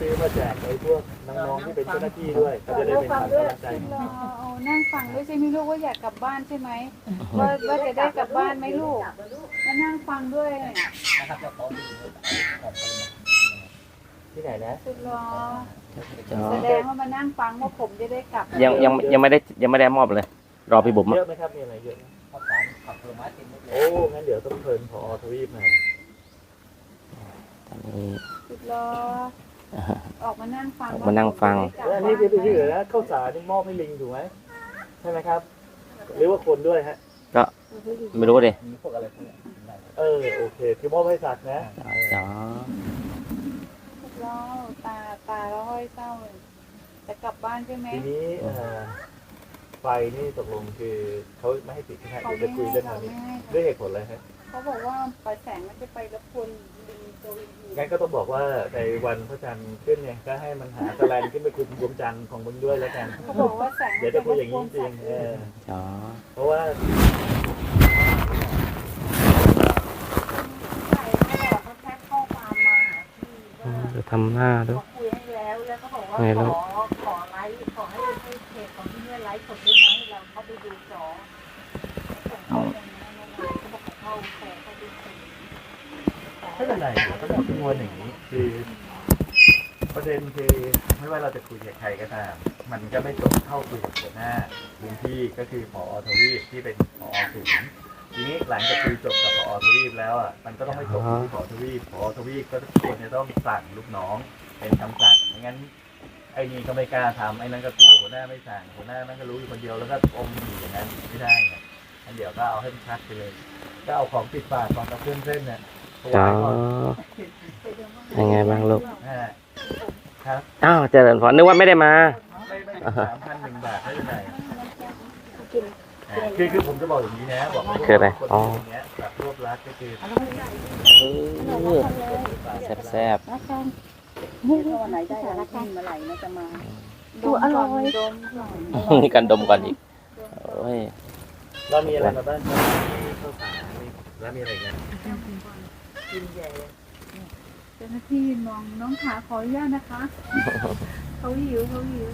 ซื้อมาแจกไอ้พวกน้องๆที่เป็นเจ้าหน้าที่ด้วยก็จะได้เป็นขวัญกำลังใจรอเอานั่งฟังด้วยใช่ไหมลูกว่าอยากกลับบ้านใช่ไหมว่าว่าจะได้กลับบ้านไหมลูกมานั่งฟังด้วยที่ไหนนะสุดรออ๋อแสดงว่ามานั่งฟังว่าผมจะได้กลับยังยังยังไม่ได้ยังไม่ได้มอบเลย รอพี่บุ๋มเยอะอะไหมครับมีอะไรเยอะไหมโอ้งั้นเดี๋ยวต้องเชิญพอทวีปมาตอนนี้สุดรอ ออกมานั่งฟังออกมานั่งฟัง แล้วอันนี้ที่พี่เหลือนะข้าวสารนี่มอบให้ลิงถูกไหมใช่ไหมครับ หรือว่าคนด้วยฮะก็ไม่รู้ดิเออโอเคคือมอบให้สัตว์นะอ๋อสุดรอตาตาแล้วห้อยเศร้าเลยจะกลับบ้านใช่ไหม ทีนี้เอ่อไฟนี่ตกลงคือเขาไม่ให้ติดใช่ไหมเขาเดี๋ยวไม่จะคุยให้เรื่องเขานี้ไม่ให้ด้วยเหตุผลอะไรฮะเขาบอกว่าปลายแสงมันจะไปรบกวนลิงตัวอื่น งั้นก็ต้องบอกว่าในวันพระจันทร์ขึ้นเนี่ยก็ให้มันหาตะแลนขึ้นไปคุมดวงจันทร์ของมึงด้วยแล้วกันเขาบอกว่าแสงเดี๋ยวจะคุยอย่างนี้จริงๆเอออ๋อเพราะว่าใช่เขาบอกเขาแค่ข้อความมาหาพี่ว่าจะทำหน้าด้วยเขาคุยให้แล้วแล้วก็บอกว่าไงขลูอกขอไลฟ์ขอให้ให้เพจของที่เนี่ยไลฟ์สดได้ไหมเราเข้าไปดูจอส่งเข้าไปนะเขาบอกเขาเข้าแต่เขาดูสิ ไม่เป็นไรเดี๋ยวก็ต้องคำนวณอย่างนี้คือประเด็นคือไม่ว่าเราจะคุยกับใครก็ตาม มันก็ไม่จบเท่าคุยกับหัวหน้าพื้นที่ก็คือผอทวีปที่เป็นผอศูนย์ทีนี้หลังจากคุยจบกับผอทวีปแล้วอะมันก็ต้องไม่จบที่ผอทวีปผอทวีปก็ควรจะต้องสั่งลูกน้อง เป็นคำสั่งไม่งั้นไอ้นี่ก็ไม่กล้าทำไอ้นั่นก็กลัวหัวหน้าไม่สั่งหัวหน้านั่นก็รู้อยู่คนเดียวแล้วก็อมอยู่อย่างนั้นไม่ได้ไงงั้นเดี๋ยวก็เอาให้มันชัดไปเลย ก็เอาของติดปากก่อนกับเครื่องเส้นเนี่ย ถอ๋อวายก่อนยังไงบ้างลูกนะฮะครับอ้าวเจริญพรนึกว่าไม่ได้มาไม่ไม่สามพันหนึ่งบาทไม่เป็นไรอ่าคือคือผมจะบอกอย่างนี้นะบอกว่าคืออะไรคนอ๋อที่อย่างเงี้ยแบบรวบรัดก็คือแซ่บแซ่บถ้าวันไหนได้แล้วขึ้นเมื่อไหร่นะจะมาดูอร่อยดมๆมีการดมก่อนอีกโอ้ยเรามีอะไรมาบ้างครับมีข้าวสารมีแล้วมีอะไรอี กนะเจ้าหน้าที่มองน้องขาขออนุญาตนะคะเขาหิวเขาหิว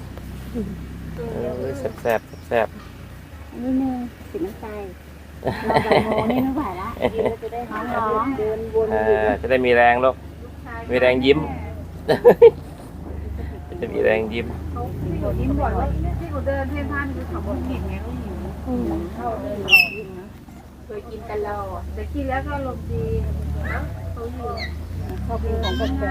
เออแซ่บแซ่บแซ่บนี่นึงสิน้ำใจมาใบโมนี่ไม่ไหวละยืนแล้วจะได้หาเดินวนเออจะได้มีแรงลูกมีแรงยิ้มจะมีแรงยิ้มเขาพี่เขายิ้มบ่อยว่าพี่เขาเดินเพ่นพ่านคือขับรถผิดไงเขาหิวเข้าเดินออกยิ่งนะเคยกินแต่เราอะแต่กินแล้วก็ลมณ์ดี เขาหินของกาแฟ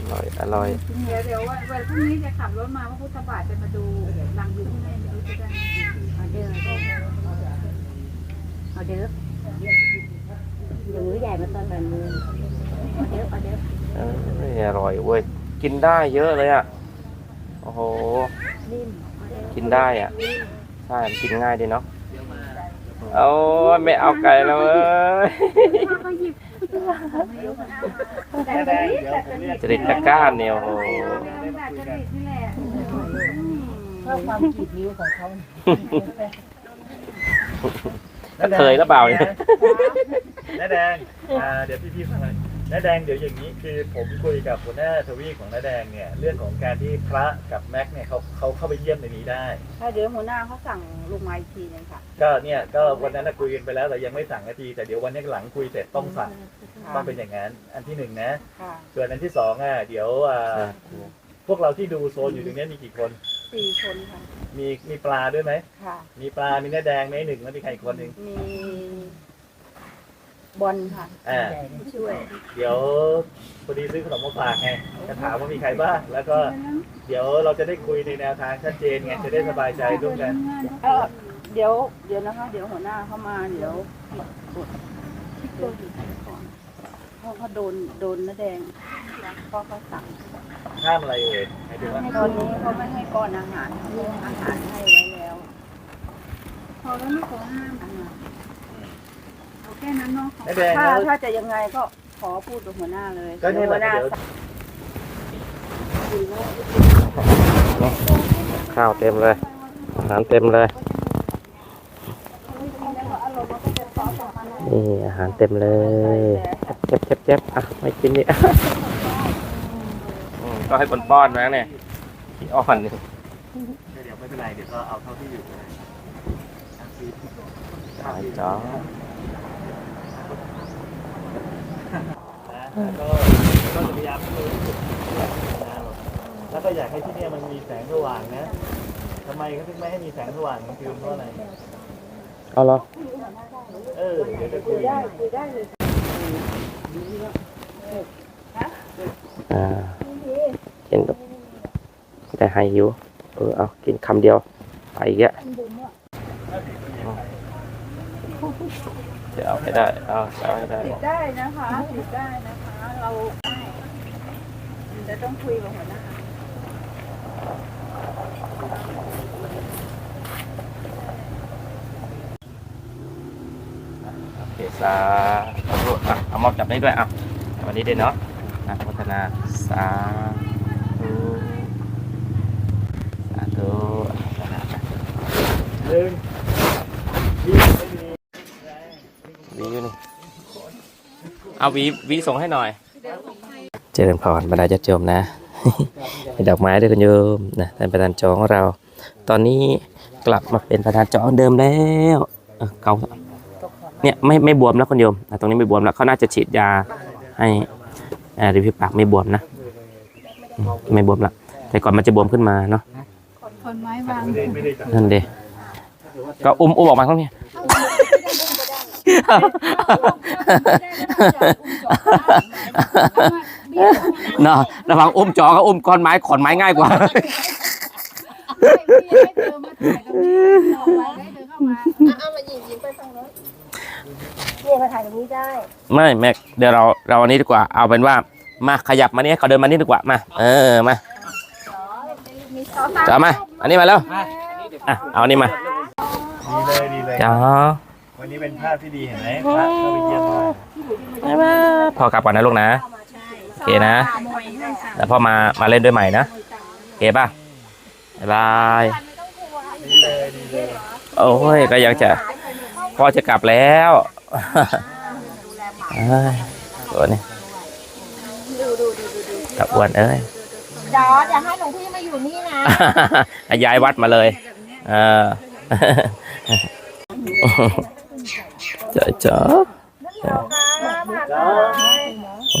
อร่อย อร่อย เดี๋ยวเดี๋ยววันพรุ่งนี้จะขับรถมาว่าพุทธบาทจะมาดูหลังอยู่ที่ไหนไม่รู้จะได้เอาเด้อเอาเด้อเดี๋ยวมือใหญ่มาตอนแบบมือเอาเด้อเอาเด้อเอ้ยอร่อยเว้ย กินได้เยอะเลยอะ โอ้โห กินได้อะ ใช่ กินง่ายดีเนาะ โอ้ยไม่เอาไก่แล้วเอ้ยเขาหยิบแน่ๆเดี๋ยวผมเรียกจะได้ตะกร้าเนี่ยโอ้โหแบบจะติดนี่แหละเพื่อความขีดนิ้วของเขาเคยหรือเปล่าเนี่ย น้าแดงอ่าเดี๋ยวพี่ๆฟังหน่อย น้าแดงเดี๋ยวอย่างนี้คือผมคุยกับหัวหน้าทวีของน้าแดงเนี่ยเรื่องของการที่พระกับแม็กเนี่ยเขาเขาเข้าไปเยี่ยมในนี้ได้ ถ้าเดี๋ยวหัวหน้าเขาสั่งลงมาอีกทีนึงค่ะ ก็เนี่ยก็วันนั้นนะคุยกันไปแล้วแต่ยังไม่สั่งนาที แต่เดี๋ยววันนี้หลังคุยเสร็จต้องสั่งต้องเป็นอย่างนั้น อันที่หนึ่งนะ ค่ะส่วนอันที่สองอะเดี๋ยวอ่าพวกเราที่ดูโซนอยู่ตรงเนี้ยมีกี่คน สี่คนค่ะมีมีปลาด้วยไหมค่ะ มีปลา มีเนื้อแดงไหมหนึ่งแล้วมีใครอีกคนหนึ่งมี บอลค่ะอ่าช่วย เดี๋ยวพอดีซื้อขนมมาฝากไงจะถามว่ามีใครบ้างแล้วก็เดี๋ยวเราจะได้คุยในแนวทางชัดเจนไงจะได้สบายใจร่วมกันเออเดี๋ยวเดี๋ยวนะคะ เดี๋ยวหัวหน้าเข้ามาเดี๋ยวกดเดี๋ยวก่อนเพราะเขาโดนโดนน้าแดงเพราะเขาสั่งห้ามอะไรเอ่ยหมายถึงว่าตอนนี้เขาไม่ให้ป้อนอาหารเขาลงอาหารให้ไว้แล้วพอแล้วไม่ขอห้ามเอาแค่นั้นเนาะเนื้อแดงถ้าแล้วถ้าจะยังไงก็ขอพูดกับหัวหน้าเลยก็นี่แหหัละวหน้าเดี๋ยวข้าวเต็มเลยอาหารเต็มเลยนี่อาหารเต็มเลยเจ็บเจ็บเจ็บอะไม่กินดิก็ให้คนป้อนนะเนี่ยขี้อ่อนนี่เดี๋ยวไม่เป็นไรเดี๋ยวก็เอาเท่าที่อยู่เลยอะซีตายจ้านะแล้ว ก็ก็จะพยายามให้รู้สึกนะแล้วก็อยากให้ที่เนี่ยมันมีแสงสว่างนะทำไมเขาถึงไม่ให้มีแสงสว่างกลางคืนเพราะอะไร เอาเหรอเออ เดี๋ยวจะคุยอ่ากินแต่ให้หิวเออเอากินคำเดียวไปอีกแล้วเดี๋ยว เอาให้ได้เอาเอาให้ได้ติดได้นะคะติดได้นะคะ เราจะต้องคุยกับหัวหน้าโอเคสาธุอะเอามอบจับได้ด้วยอะวันนี้ด้วยเนาะนะพัฒนาสาธุสาธุหนึ่งยี่ไม่มี วีอยู่นี่เอาวีวีส่งให้หน่อย เจริญพรบรรดาญาติโยมนะมีดอกไม้ด้วยคุณโยมนะท่านประธานจองของเรา ตอนนี้กลับมาเป็นประธานจองเดิมแล้วเออเกาเนี่ยไม่ไม่บวมแล้วคุณโยมนะตรงนี้ไม่บวมแล้วเขาน่าจะฉีดยาให้อ่าริมฝีปากไม่บวมนะอืมไม่บวมละแต่ก่อนมันจะบวมขึ้นมาเนาะคนไม้วางไม่ได้ไม่ได้จับนั่นเดก็อุ้มอุ้มออกมาข้างนี้ เนาะระวังอุ้มจอก็อุ้มก้อนไม้ขอนไม้ง่ายกว่าให้เธอมาถ่ายตรงนี้ออกมาให้เธอเข้ามาเอามายิงยิงไปฝั่งโน้นเนี่ยมาถ่ายตรงนี้ได้ไม่แม็กเดี๋ยวเราเราอันนี้ดีกว่า เอาเป็นว่ามาขยับมานี่เขาเดินมานี่ดีกว่ามา เออมาจ้ามา อันนี้มาแล้วอะเอาอันนี้มาดีเลยดีเลยจ้า วันนี้เป็นภาพที่ดีเห็นไหมพระเข้าไปเยี่ยมมาพอกลับก่อนนะลูกนะโอเคนะ แล้วพ่อมามาเล่นด้วยใหม่นะโอเคป่ะบ๊ายบายดีเลยดีเลยโอ้ยก็ยังจะพ่อจะกลับแล้วเอ้ยตัวนี้กลับอ้วนเอ้ยจอดอย่าให้หลวงพี่มาอยู่นี่นะย้ายวัดมาเลย เออ จ๋าจ๋า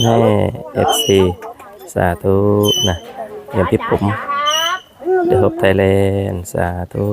นี่เอฟซีสาธุนะเยี่ยมพี่ผมเดี๋ยวพบไทยแลนด์สาธุ